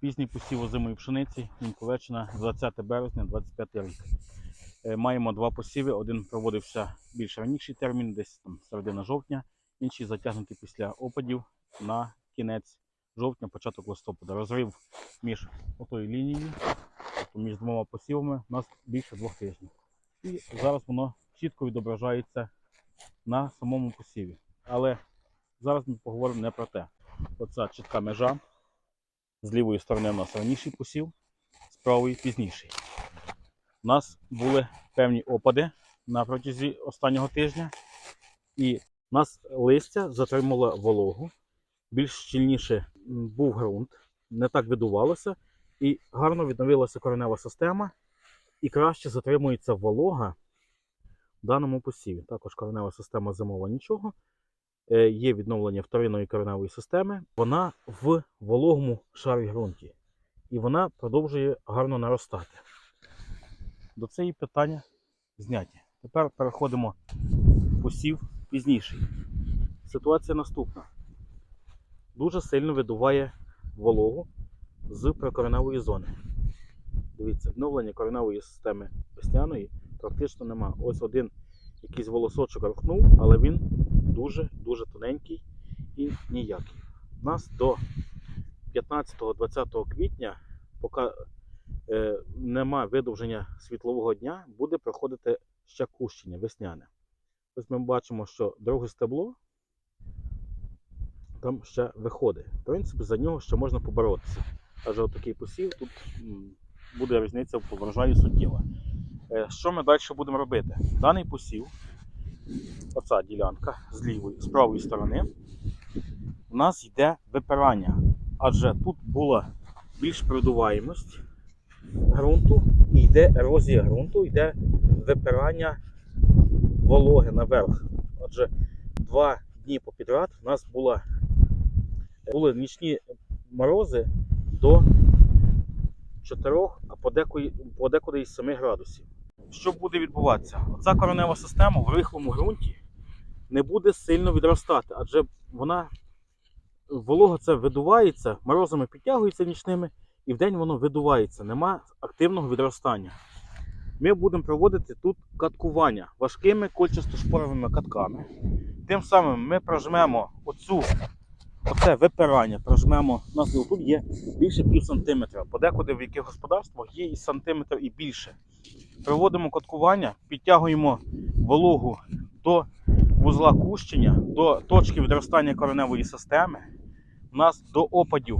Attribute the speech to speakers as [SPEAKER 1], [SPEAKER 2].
[SPEAKER 1] Пізній посів озимої пшениці, Міньковеччина, 20 березня, 25 рік. Е, Маємо два посіви. Один проводився більш раніший термін, десь там середина жовтня, інший затягнутий після опадів на кінець жовтня, початок листопада. Розрив між отою лінією, тобто між двома посівами, у нас більше двох тижнів. І зараз воно чітко відображається на самому посіві. Але зараз ми поговоримо не про те. Оця чітка межа. З лівої сторони у нас раніший посів, з правої пізніший. У нас були певні опади на протязі останнього тижня, і у нас листя затримало вологу, більш щільніше був ґрунт, не так видувалося, і гарно відновилася коренева система, і краще затримується волога в даному посіві. Також коренева система зимова нічого. Е, Є відновлення вторинної кореневої системи. Вона в вологому шарі ґрунті. І вона продовжує гарно наростати. До цієї питання зняті. Тепер переходимо посів пізніший. Ситуація наступна. Дуже сильно видуває вологу з прикореневої зони. Дивіться, відновлення кореневої системи весняної практично нема. Ось один якийсь волосочок рухнув, але він дуже-дуже тоненький і ніякий. У нас до 15-20 квітня, поки е, нема видовження світлового дня, буде проходити ще кущення весняне. Ось ми бачимо, що друге стебло там ще виходить. В принципі, за нього ще можна поборотися. Адже отакий посів тут буде різниця по врожаю суттєва. Е, Що ми далі будемо робити? Даний посів, оця ділянка з лівої, з правої сторони, у нас йде випирання. Адже тут була більш продуваємость ґрунту, і йде ерозія ґрунту, йде випирання вологи наверх. Адже два дні попідряд у нас була, були нічні морози до 4, а подекуди, подекуди і 7 градусів. Що буде відбуватися? Оця коренева система в рихлому ґрунті не буде сильно відростати, адже вона волога це видувається, морозами підтягується нічними, і вдень воно видувається, нема активного відростання. Ми будемо проводити тут каткування важкими кольчасто-шпоровими катками. Тим самим ми прожмемо оцю, оце випирання, прожмемо, у нас тут є більше пів сантиметра. Подекуди в яких господарствах є і сантиметр і більше. Проводимо каткування, підтягуємо вологу до вузла кущення, до точки відростання кореневої системи. У нас до опадів